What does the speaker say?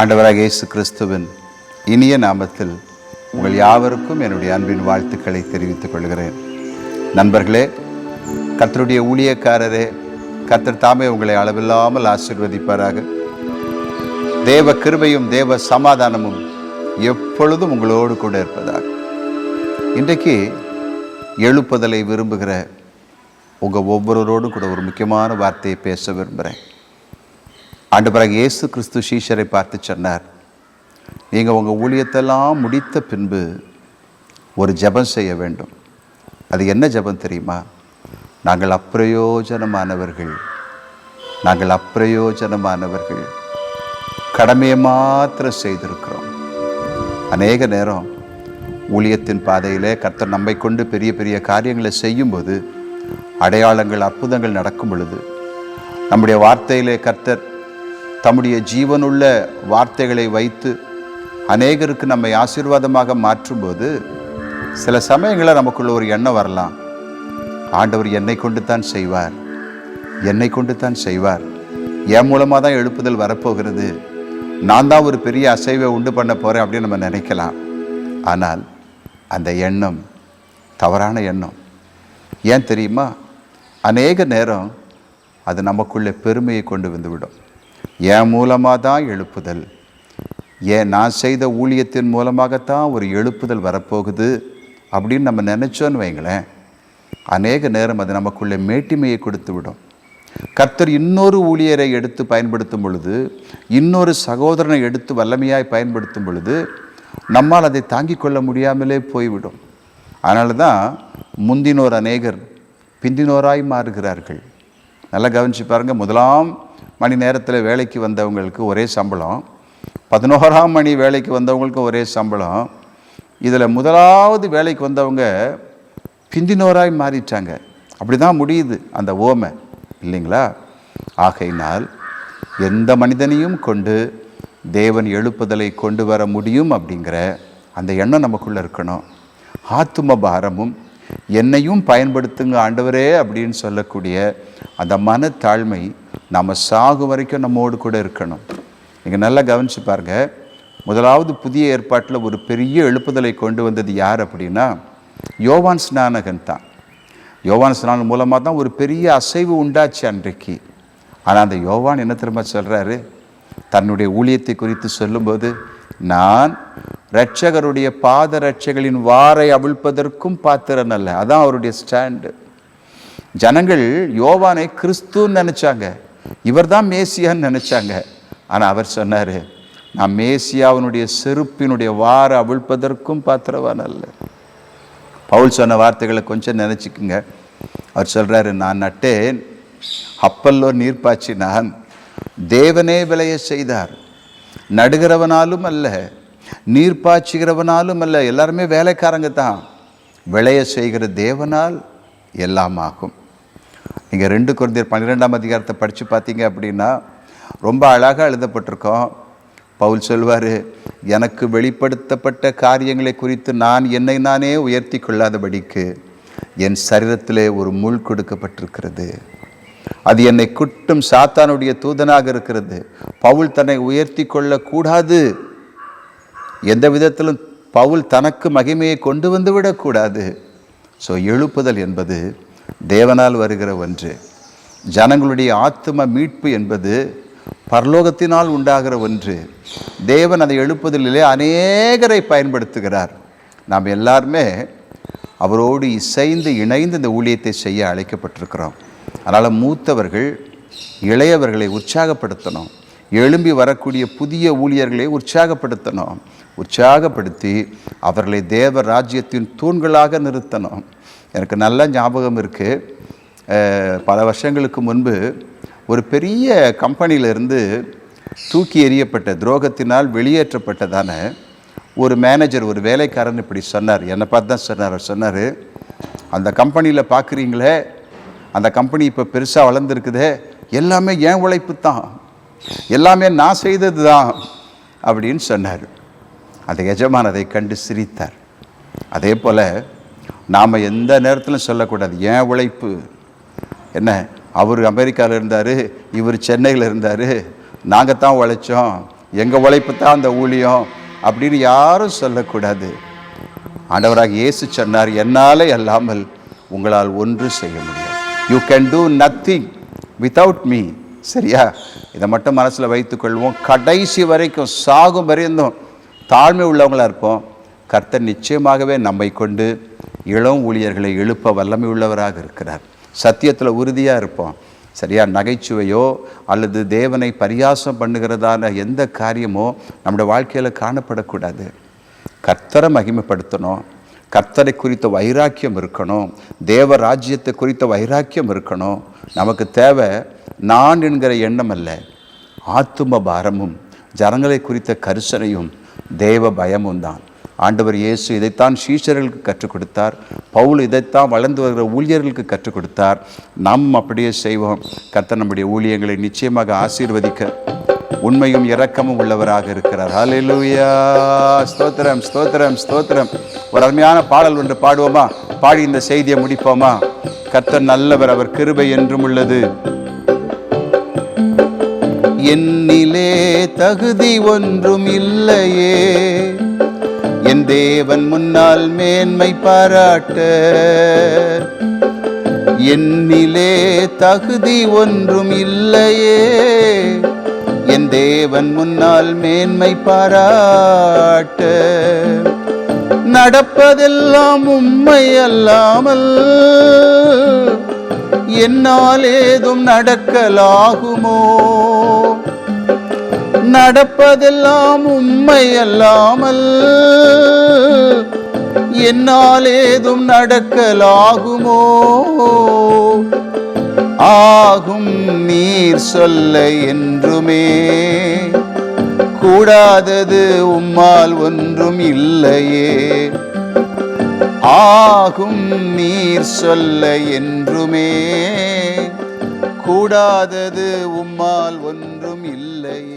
ஆண்டவராக இயேசு கிறிஸ்துவின் இனிய நாமத்தில் உங்கள் யாவருக்கும் என்னுடைய அன்பின் வாழ்த்துக்களை தெரிவித்துக் கொள்கிறேன். நண்பர்களே கத்தருடைய ஊழியக்காரரே கத்தர் தாமே உங்களை அளவில்லாமல் ஆசீர்வதிப்பாராக. தேவ கிருபையும் தேவ சமாதானமும் எப்பொழுதும் உங்களோடு கூட இருப்பதாக. இன்றைக்கு எழுப்புதலை விரும்புகிற உங்கள் ஒவ்வொருவரோடும் கூட ஒரு முக்கியமான வார்த்தையை பேச விரும்புகிறேன். ஆண்டவராக இயேசு கிறிஸ்து ஷீஷரை பார்த்து சொன்னார் நீங்கள் உங்கள் ஊழியத்தெல்லாம் முடித்த பின்பு ஒரு ஜெபம் செய்ய வேண்டும். அது என்ன ஜெபம் தெரியுமா? நாங்கள் அப்பிரயோஜனமானவர்கள். நாங்கள் அப்பிரயோஜனமானவர்கள். கடமையை மாத்திரம் செய்திருக்கிறோம். அநேக நேரம் ஊழியத்தின் பாதையிலே கர்த்தர் நம்மை கொண்டு பெரிய பெரிய காரியங்களை செய்யும்போது அடையாளங்கள் அற்புதங்கள் நடக்கும் பொழுது நம்முடைய வார்த்தையிலே கர்த்தர் தம்முடைய ஜீவனுள்ள வார்த்தைகளை வைத்து அநேகருக்கு நம்மை ஆசீர்வாதமாக மாற்றும்போது சில சமயங்களில் நமக்குள்ள ஒரு எண்ணம் வரலாம். ஆண்டவர் என்னை கொண்டு தான் செய்வார். என்னை கொண்டு தான் செய்வார். என் மூலமாக தான் எழுப்புதல் வரப்போகிறது. நான் தான் ஒரு பெரிய அசைவை உண்டு பண்ண போகிறேன் அப்படின்னு நம்ம நினைக்கலாம். ஆனால் அந்த எண்ணம் தவறான எண்ணம். ஏன் தெரியுமா? அநேக நேரம் அது நமக்குள்ளே பெருமையை கொண்டு வந்துவிடும் என் மூலமாக தான் எழுப்புதல். ஏன் நான் செய்த ஊழியத்தின் மூலமாகத்தான் ஒரு எழுப்புதல் வரப்போகுது அப்படின்னு நம்ம நினச்சோன்னு வைங்களேன். அநேக நேரம் அது நமக்குள்ளே மேட்டிமையை கொடுத்து விடும். கர்த்தர் இன்னொரு ஊழியரை எடுத்து பயன்படுத்தும் பொழுது இன்னொரு சகோதரனை எடுத்து வல்லமையாய் பயன்படுத்தும் பொழுது நம்மால் அதை தாங்கிக் கொள்ள முடியாமலே போய்விடும். அதனால தான் முந்தினோர் அநேகர் பிந்தினோராய் மாறுகிறார்கள். நல்லா கவனிச்சு பாருங்கள் முதலாம் மணி நேரத்தில் வேலைக்கு வந்தவங்களுக்கு ஒரே சம்பளம். பதினோராம் மணி வேலைக்கு வந்தவங்களுக்கு ஒரே சம்பளம். இதில் முதலாவது வேலைக்கு வந்தவங்க பிந்தினோராய் மாறிட்டாங்க. அப்படி தான் முடியுது அந்த ஓமை இல்லைங்களா? ஆகையினால் எந்த மனிதனையும் கொண்டு தேவன் எழுப்புதலை கொண்டு வர முடியும் அப்படிங்கிற அந்த எண்ணம் நமக்குள்ளே இருக்கணும். ஆத்தும பாரமும் என்னையும் பயன்படுத்துங்க ஆண்டவரே அப்படின்னு சொல்லக்கூடிய அந்த மனத்தாழ்மை நம்ம சாகு வரைக்கும் நம்மோடு கூட இருக்கணும். நீங்கள் நல்லா கவனிச்சு பாருங்க. முதலாவது புதிய ஏற்பாட்டில் ஒரு பெரிய எழுப்புதலை கொண்டு வந்தது யார் அப்படின்னா யோவான் ஸ்நானகன் தான். யோவான் ஸ்நானம் மூலமாக தான் ஒரு பெரிய அசைவு உண்டாச்சு அன்றைக்கு. ஆனால் அந்த யோவான் என்ன திரும்ப சொல்கிறாரு தன்னுடைய ஊழியத்தை குறித்து சொல்லும்போது நான் இரட்சகருடைய பாத ரட்சகளின் வாரை அவிழ்ப்பதற்கும் பாத்திரன் அல்ல. அதான் அவருடைய ஸ்டாண்டு. ஜனங்கள் யோவானை கிறிஸ்துன்னு நினச்சாங்க. இவர் தான் மேசியான்னு நினச்சாங்க. ஆனால் அவர் சொன்னார் நான் மேசியாவினுடைய செருப்பினுடைய வார அவிழ்ப்பதற்கும் பாத்திரவான் அல்ல. பவுல் சொன்ன வார்த்தைகளை கொஞ்சம் நினச்சிக்குங்க. அவர் சொல்கிறாரு நான் நட்டேன் அப்பல்லோ நீர் பாய்ச்சினான் தேவனே விளைய செய்தார். நடுகிறவனாலும் அல்ல நீர் பாய்ச்சுகிறவனாலும் அல்ல எல்லாருமே வேலைக்காரங்க தான். விளைய செய்கிற தேவனால் எல்லாம் ஆகும். நீங்கள் ரெண்டு குழந்தையர் பன்னிரெண்டாம் அதிகாரத்தை படித்து பார்த்தீங்க அப்படின்னா ரொம்ப அழகாக எழுதப்பட்டிருக்கோம். பவுல் சொல்வார் எனக்கு வெளிப்படுத்தப்பட்ட காரியங்களை குறித்து நான் என்னை நானே உயர்த்தி கொள்ளாதபடிக்கு என் சரீரத்திலே ஒரு முள் கொடுக்கப்பட்டிருக்கிறது. அது என்னை குட்டும் சாத்தானுடைய தூதனாக இருக்கிறது. பவுல் தன்னை உயர்த்தி கொள்ளக்கூடாது. எந்த விதத்திலும் பவுல் தனக்கு மகிமையை கொண்டு வந்து விடக்கூடாது. ஸோ எழுப்புதல் என்பது தேவனால் வருகிற ஒன்று. ஜனங்களுடைய ஆத்தும மீட்பு என்பது பரலோகத்தினால் உண்டாகிற ஒன்று. தேவன் அதை எழுப்புதலிலே அநேகரை பயன்படுத்துகிறார். நாம் எல்லாருமே அவரோடு இசைந்து இணைந்து இந்த ஊழியத்தை செய்ய அழைக்கப்பட்டிருக்கிறோம். அதனால் மூத்தவர்கள் இளையவர்களை உற்சாகப்படுத்தணும். எழும்பி வரக்கூடிய புதிய ஊழியர்களை உற்சாகப்படுத்தணும். உற்சாகப்படுத்தி அவர்களை தேவ ராஜ்யத்தின் தூண்களாக நிறுத்தணும். எனக்கு நல்ல ஞாபகம் இருக்குது பல வருஷங்களுக்கு முன்பு ஒரு பெரிய கம்பெனியிலிருந்து தூக்கி எறியப்பட்ட துரோகத்தினால் வெளியேற்றப்பட்டதான ஒரு மேனேஜர் ஒரு வேலைக்காரன் இப்படி சொன்னார். என்னை பார்த்து தான் சொன்னார். சொன்னார் அந்த கம்பெனியில் பார்க்குறீங்களே? அந்த கம்பெனி இப்போ பெருசாக வளர்ந்துருக்குதே? எல்லாமே என் உழைப்பு தான். எல்லாமே நான் செய்தது தான். அப்படின்னு சொன்னார். அந்த எஜமான் அதை கண்டு சிரித்தார். அதே போல் நாம் எந்த நேரத்திலும் சொல்லக்கூடாது. ஏன் உழைப்பு? என்ன? அவர் அமெரிக்காவில் இருந்தார் இவர் சென்னையில் இருந்தார் நாங்கள் தான் உழைச்சோம் எங்கள் உழைப்பு தான் அந்த ஊழியம் அப்படின்னு யாரும் சொல்லக்கூடாது. ஆண்டவராக இயேசு சொன்னார் என்னால் அல்லாமல் உங்களால் ஒன்று செய்ய முடியும் you can do nothing without me சரியா? இதை மட்டும் மனசில் வைத்துக்கொள்வோம் கடைசி வரைக்கும் சாகும் வரையும் தாழ்மை உள்ளவங்களாக இருப்போம். கர்த்தர் நிச்சயமாகவே நம்மை கொண்டு இளம் ஊழியர்களை எழுப்ப வல்லமை உள்ளவராக இருக்கிறார். சத்தியத்தில் உறுதியாக இருப்போம். சரியா? நகைச்சுவையோ அல்லது தேவனை பரியாசம் பண்ணுகிறதான எந்த காரியமோ நம்முடைய வாழ்க்கையில் காணப்படக்கூடாது. கர்த்தரை மகிமைப்படுத்தணும். கர்த்தரை குறித்த வைராக்கியம் இருக்கணும். தேவ ராஜ்யத்தை குறித்த வைராக்கியம் இருக்கணும். நமக்கு தேவை நான் என்கிற எண்ணம் அல்ல. ஆத்தும பாரமும் ஜனங்களை குறித்த கரிசனையும் தேவ பயமும் தான். ஆண்டவர் இயேசு இதைத்தான் சீஷர்களுக்கு கற்றுக் கொடுத்தார். பவுல் இதைத்தான் வளர்ந்து வருகிற ஊழியர்களுக்கு கற்றுக் கொடுத்தார். நாம் அப்படியே செய்வோம். கர்த்தர் நம்முடைய ஊழியங்களை நிச்சயமாக ஆசீர்வதிக்க. உண்மையும் இரக்கமும் உள்ளவராக இருக்கிறார். ஹalleluya ஸ்தோத்திரம் ஸ்தோத்திரம் ஸ்தோத்திரம். ஒரு அருமையான பாடல் ஒன்று பாடுவோமா? பாடி இந்த செய்தியை முடிப்போமா? கர்த்தர் நல்லவர் அவர் கிருபை என்றும் உள்ளது. என்னிலே தகுதி ஒன்றும் இல்லையே. என் தேவன் முன்னால் மேன்மை பாராட்ட. என்னிலே தகுதி ஒன்றும் இல்லையே. என் தேவன் முன்னால் மேன்மை பாராட்ட. நடப்பதெல்லாம் உண்மை அல்லாமல் என்னால் ஏதும் நடக்கலாகுமோ? நடப்பதெல்லாம் உண்மை அல்லாமல் என்னால் ஏதும் நடக்கலாகுமோ? ஆகும் நீர் சொல்ல என்றுமே. கூடாதது உம்மால் ஒன்றும் இல்லையே. ஆகும் நீர் சொல்ல என்றுமே. கூடாதது உம்மால் ஒன்றும் இல்லையே.